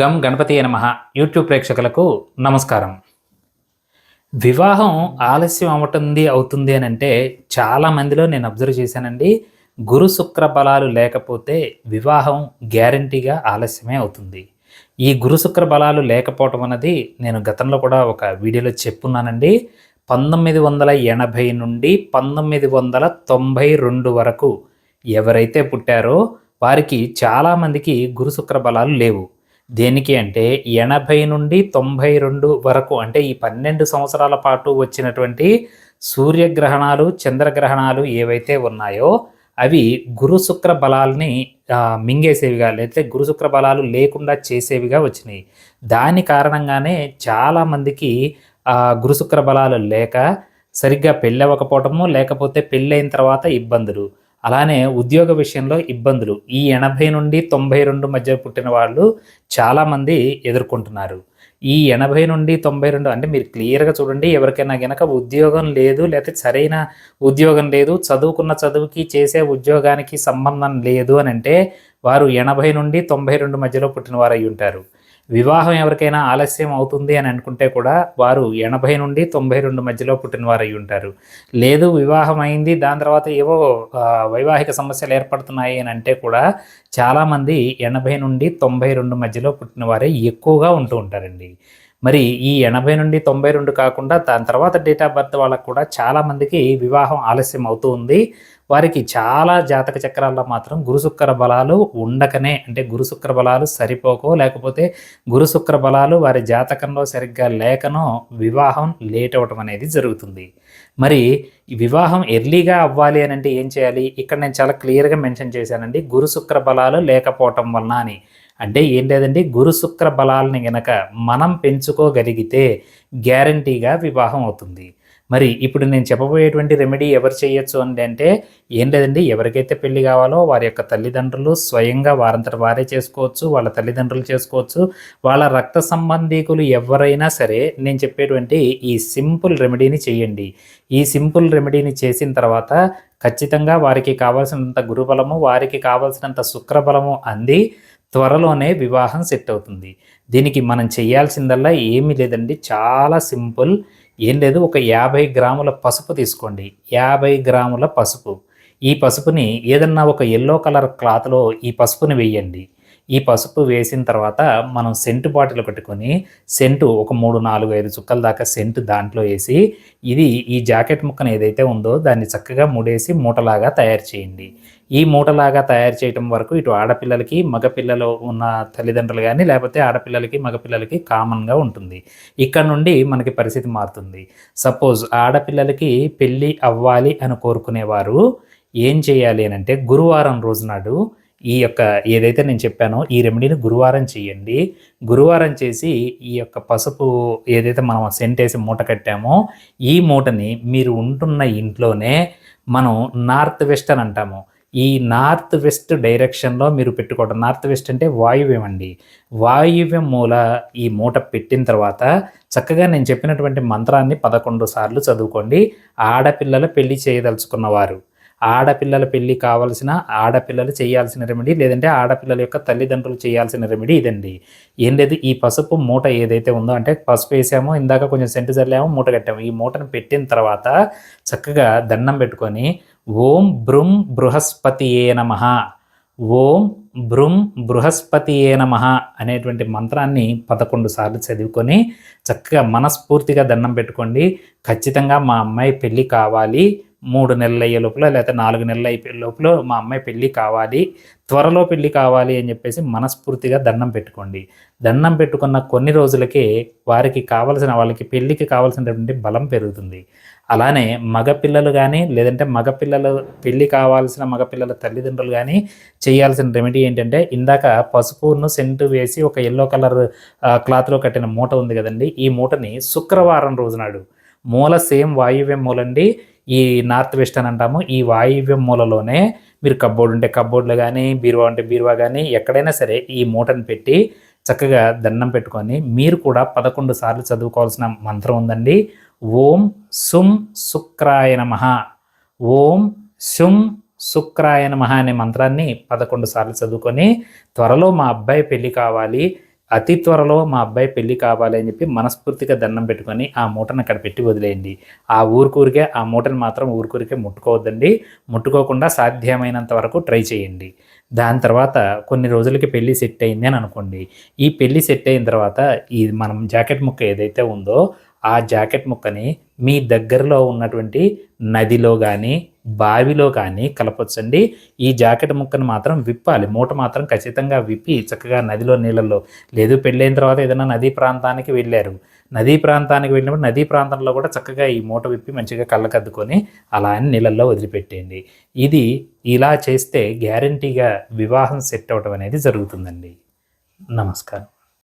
గం గణపతి నమ. యూట్యూబ్ ప్రేక్షకులకు నమస్కారం. వివాహం ఆలస్యం అవుతుంది అవుతుంది అని అంటే చాలా మందిలో నేను అబ్జర్వ్ చేశానండి. గురు శుక్ర బలాలు లేకపోతే వివాహం గ్యారంటీగా ఆలస్యమే అవుతుంది. ఈ గురు శుక్ర బలాలు లేకపోవటం అన్నది నేను గతంలో కూడా ఒక వీడియోలో చెప్పున్నానండి. పంతొమ్మిది వందల ఎనభై నుండి పంతొమ్మిది వందల తొంభై రెండు వరకు ఎవరైతే పుట్టారో వారికి చాలామందికి గురు శుక్ర బలాలు లేవు. దేనికి అంటే ఎనభై నుండి తొంభై రెండు వరకు అంటే ఈ పన్నెండు సంవత్సరాల పాటు వచ్చినటువంటి సూర్యగ్రహణాలు చంద్రగ్రహణాలు ఏవైతే ఉన్నాయో అవి గురుశుక్ర బలాల్ని మింగేసేవిగా లేకపోతే గురుశుక్ర బలాలు లేకుండా చేసేవిగా వచ్చినాయి. దాని కారణంగానే చాలామందికి గురుశుక్ర గురు శుక్ర బలాలు లేక సరిగ్గా పెళ్ళి అవ్వకపోవటము లేకపోతే పెళ్ళైన తర్వాత ఇబ్బందులు. అలానే ఉద్యోగ విషయంలో ఇబ్బందులు. ఈ ఎనభై నుండి తొంభై రెండు మధ్య పుట్టిన వాళ్ళు చాలామంది ఎదుర్కొంటున్నారు. ఈ ఎనభై నుండి తొంభై రెండు అంటే మీరు క్లియర్గా చూడండి ఎవరికైనా గనక ఉద్యోగం లేదు లేకపోతే సరైన ఉద్యోగం లేదు చదువుకున్న చదువుకి చేసే ఉద్యోగానికి సంబంధం లేదు అని అంటే వారు ఎనభై నుండి తొంభై రెండు మధ్యలో పుట్టిన వారు అయి ఉంటారు. వివాహం ఎవరికైనా ఆలస్యం అవుతుంది అని అనుకుంటే కూడా వారు ఎనభై నుండి తొంభై రెండు మధ్యలో పుట్టినవారు అయి ఉంటారు. లేదు వివాహం అయింది దాని తర్వాత ఏవో వైవాహిక సమస్యలు ఏర్పడుతున్నాయి అని అంటే కూడా చాలామంది ఎనభై నుండి తొంభై రెండు మధ్యలో పుట్టినవారే ఎక్కువగా ఉంటూ ఉంటారండి. మరి ఈ ఎనభై నుండి తొంభై రెండు కాకుండా దాని తర్వాత డేట్ ఆఫ్ బర్త్ వాళ్ళకు కూడా చాలామందికి వివాహం ఆలస్యం అవుతూ ఉంది. వారికి చాలా జాతక చక్రాల్లో మాత్రం గురుశుక్ర బలాలు ఉండకనే అంటే గురుశుక్ర బలాలు సరిపోకో లేకపోతే గురుశుక్ర బలాలు వారి జాతకంలో సరిగ్గా లేకనో వివాహం లేట్ అవ్వటం అనేది జరుగుతుంది. మరి వివాహం ఎర్లీగా అవ్వాలి అని అంటే ఏం చేయాలి? ఇక్కడ నేను చాలా క్లియర్గా మెన్షన్ చేశానండి. గురుశుక్ర బలాలు లేకపోవటం వలన అని. అంటే ఏం లేదండి గురు శుక్ర బలాలని గనక మనం పెంచుకోగలిగితే గ్యారంటీగా వివాహం అవుతుంది. మరి ఇప్పుడు నేను చెప్పబోయేటువంటి రెమెడీ ఎవరు చేయొచ్చు అని అంటే ఏం లేదండి ఎవరికైతే పెళ్ళి కావాలో వారి యొక్క తల్లిదండ్రులు స్వయంగా వారంతట వారే చేసుకోవచ్చు వాళ్ళ తల్లిదండ్రులు చేసుకోవచ్చు. వాళ్ళ రక్త సంబంధీకులు ఎవరైనా సరే నేను చెప్పేటువంటి ఈ సింపుల్ రెమెడీని చేయండి. ఈ సింపుల్ రెమెడీని చేసిన తర్వాత ఖచ్చితంగా వారికి కావాల్సినంత గురుబలము వారికి కావాల్సినంత శుక్రబలము అంది. త్వరలోనే వివాహం సెట్ అవుతుంది. దీనికి మనం చేయాల్సిందల్లా ఏమీ లేదండి. చాలా సింపుల్. ఏం లేదు ఒక యాభై గ్రాముల పసుపు తీసుకోండి. యాభై గ్రాముల పసుపు. ఈ పసుపుని ఏదన్నా ఒక ఎల్లో కలర్ క్లాత్లో ఈ పసుపుని వేయండి. ఈ పసుపు వేసిన తర్వాత మనం సెంటు బాటిల్ పెట్టుకొని సెంటు ఒక మూడు నాలుగు ఐదు చుక్కల దాకా సెంటు దాంట్లో వేసి ఇది ఈ జాకెట్ ముక్కను ఏదైతే ఉందో దాన్ని చక్కగా ముడేసి మూటలాగా తయారు చేయండి. ఈ మూటలాగా తయారు చేయటం వరకు ఇటు ఆడపిల్లలకి మగపిల్లలు ఉన్న తల్లిదండ్రులు కానీ లేకపోతే ఆడపిల్లలకి మగపిల్లలకి కామన్గా ఉంటుంది. ఇక్కడ నుండి మనకి పరిస్థితి మారుతుంది. సపోజ్ ఆడపిల్లలకి పెళ్ళి అవ్వాలి అని కోరుకునేవారు ఏం చేయాలి అని అంటే గురువారం రోజు నాడు ఈ యొక్క ఏదైతే నేను చెప్పానో ఈ రెమెడీని గురువారం చేయండి. గురువారం చేసి ఈ యొక్క పసుపు ఏదైతే మనం సెంట్ వేసి మూట కట్టామో ఈ మూటని మీరు ఉంటున్న ఇంట్లోనే మనం నార్త్ వెస్ట్ అని అంటాము. ఈ నార్త్ వెస్ట్ డైరెక్షన్లో మీరు పెట్టుకోవడం నార్త్ వెస్ట్ అంటే వాయువ్యం అండి. వాయువ్యం మూల ఈ మూట పెట్టిన తర్వాత చక్కగా నేను చెప్పినటువంటి మంత్రాన్ని పదకొండు సార్లు చదువుకోండి. ఆడపిల్లల పెళ్ళి చేయదలుచుకున్నవారు. ఆడపిల్లల పెళ్ళి కావాల్సిన ఆడపిల్లలు చేయాల్సిన రెమెడీ లేదంటే ఆడపిల్లల యొక్క తల్లిదండ్రులు చేయాల్సిన రెమెడీ ఇదండి. ఏం లేదు ఈ పసుపు మూట ఏదైతే ఉందో అంటే పసుపు వేసామో ఇందాక కొంచెం సెంటు చల్లామో మూట కట్టాము. ఈ మూటను పెట్టిన తర్వాత చక్కగా దండం పెట్టుకొని ఓం బృం బృహస్పతి ఏ నమ. ఓం భృం ఏ నమ అనేటువంటి మంత్రాన్ని పదకొండు సార్లు చదువుకొని చక్కగా మనస్ఫూర్తిగా దండం పెట్టుకోండి. ఖచ్చితంగా మా అమ్మాయి పెళ్ళి కావాలి. మూడు నెలలు అయ్యే లోపల లేకపోతే నాలుగు నెలలు అయిపోయే లోపల మా అమ్మాయి పెళ్ళి కావాలి త్వరలో పెళ్ళి కావాలి అని చెప్పేసి మనస్ఫూర్తిగా దండం పెట్టుకోండి. దండం పెట్టుకున్న కొన్ని రోజులకే వారికి కావలసిన వాళ్ళకి పెళ్ళికి కావాల్సినటువంటి బలం పెరుగుతుంది. అలానే మగపిల్లలు కానీ లేదంటే మగపిల్లలు పెళ్ళి కావాల్సిన మగపిల్లల తల్లిదండ్రులు కానీ చేయాల్సిన రెమెడీ ఏంటంటే ఇందాక పసుపును సెంటు వేసి ఒక ఎల్లో కలర్ క్లాత్లో కట్టిన మూట ఉంది కదండి ఈ మూటని శుక్రవారం రోజు నాడు మూల సేమ్ వాయువ్యం మూలండి ఈ నార్త్ వెస్ట్ అని అంటాము ఈ వాయువ్యం మూలలోనే మీరు కబ్బోర్డ్ ఉంటే కబ్బోర్డ్లో కానీ బీరువా ఉంటే బీరువా కానీ ఎక్కడైనా సరే ఈ మూటను పెట్టి చక్కగా దండం పెట్టుకొని మీరు కూడా పదకొండు సార్లు చదువుకోవాల్సిన మంత్రం ఉందండి. ఓం సుం శుక్రాయ నమ. ఓం శుం శుక్రాయ నమ అనే మంత్రాన్ని పదకొండు సార్లు చదువుకొని త్వరలో మా అబ్బాయి పెళ్ళి కావాలి. అతి త్వరలో మా అబ్బాయి పెళ్ళి కావాలి అని చెప్పి మనస్ఫూర్తిగా దండం పెట్టుకొని ఆ మూటను అక్కడ పెట్టి వదిలేయండి. ఆ ఊరికూరికే ఆ మూటను మాత్రం ఊరికూరికే ముట్టుకోవద్దండి. ముట్టుకోకుండా సాధ్యమైనంత వరకు ట్రై చేయండి. దాని తర్వాత కొన్ని రోజులకి పెళ్ళి సెట్ అయింది అని అనుకోండి. ఈ పెళ్ళి సెట్ అయిన తర్వాత ఈ మనం జాకెట్ ముక్క ఏదైతే ఉందో ఆ జాకెట్ ముక్కని మీ దగ్గరలో ఉన్నటువంటి నదిలో కానీ బావిలో కానీ కలపొచ్చండి. ఈ జాకెట్ ముక్కను మాత్రం విప్పాలి. మూట మాత్రం ఖచ్చితంగా విప్పి చక్కగా నదిలో నీళ్ళల్లో. లేదు పెళ్ళైన తర్వాత ఏదైనా నదీ ప్రాంతానికి వెళ్ళారు. నదీ ప్రాంతానికి వెళ్ళినప్పుడు నదీ ప్రాంతంలో కూడా చక్కగా ఈ మూట విప్పి మంచిగా కళ్ళకద్దుకొని అలా అని నీళ్ళల్లో వదిలిపెట్టేయండి. ఇది ఇలా చేస్తే గ్యారంటీగా వివాహం సెట్ అవ్వడం అనేది జరుగుతుందండి. నమస్కారం.